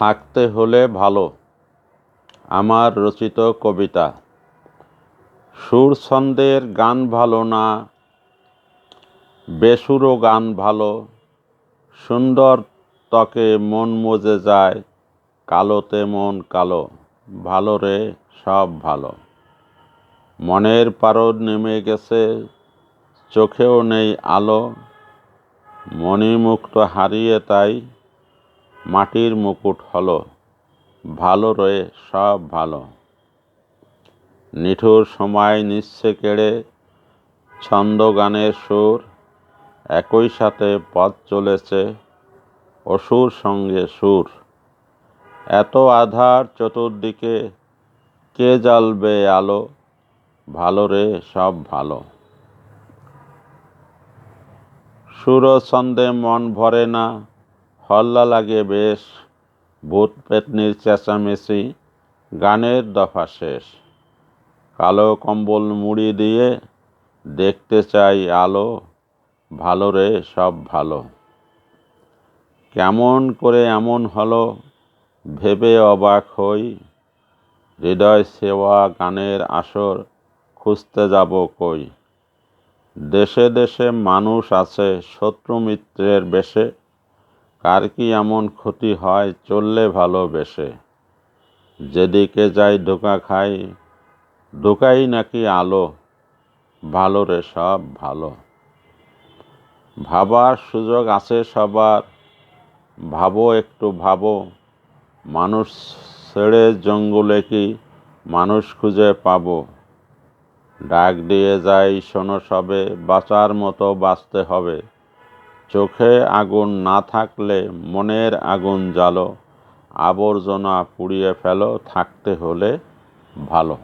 থাকতে হলে ভালো। আমার রচিত কবিতা সুর ছন্দের গান ভালো না, বেসুরো গান ভালো, সুন্দর ত্বকে মন মজে যায়, কালোতে মন কালো, ভালো রে, সব ভালো। মনের পারদ নেমে গেছে, চোখেও নেই আলো, মণিমুক্ত হারিয়ে তাই মাটির মুকুট হলো, ভালো রে সব ভালো। নিঠুর সময় নিচ্ছে কেড়ে ছন্দ গানের সুর, একই সাথে পথ চলেছে অসুর সঙ্গে সুর। এত আধার চতুর্দিকে, কে জ্বালবে আলো, ভালো রে সব ভালো। সুর ছন্দে মন ভরে না হল্লা লাগে বেশ, ভূত পেতনির চেঁচামেচি, গানের দফা শেষ। কালো কম্বল মুড়ি দিয়ে দেখতে চাই আলো, ভালো রে, সব ভালো। কেমন করে এমন হলো, ভেবে অবাক হই। হৃদয় সেবা গানের আসর খুঁজতে যাব কই? দেশে দেশে মানুষ আছে শত্রু মিত্রের বেশে কার কি এমন ক্ষতি হয় চললে ভালোবেসে যেদিকে যাই ধোকা খাই, ধোকাই নাকি আলো? ভালো রে সব ভালো। ভাবার সুযোগ আছে সবার, ভাবো একটু ভাবো। মানুষ ছেড়ে জঙ্গলে কি মানুষ খুঁজে পাবো? ডাক দিয়ে যাই শোনো সবে, বাঁচার মতো বাঁচতে হবে। চোখে আগুন না থাকলে মনের আগুন জ্বালো আবর্জনা পুড়িয়ে ফেলো থাকতে হলে ভালো।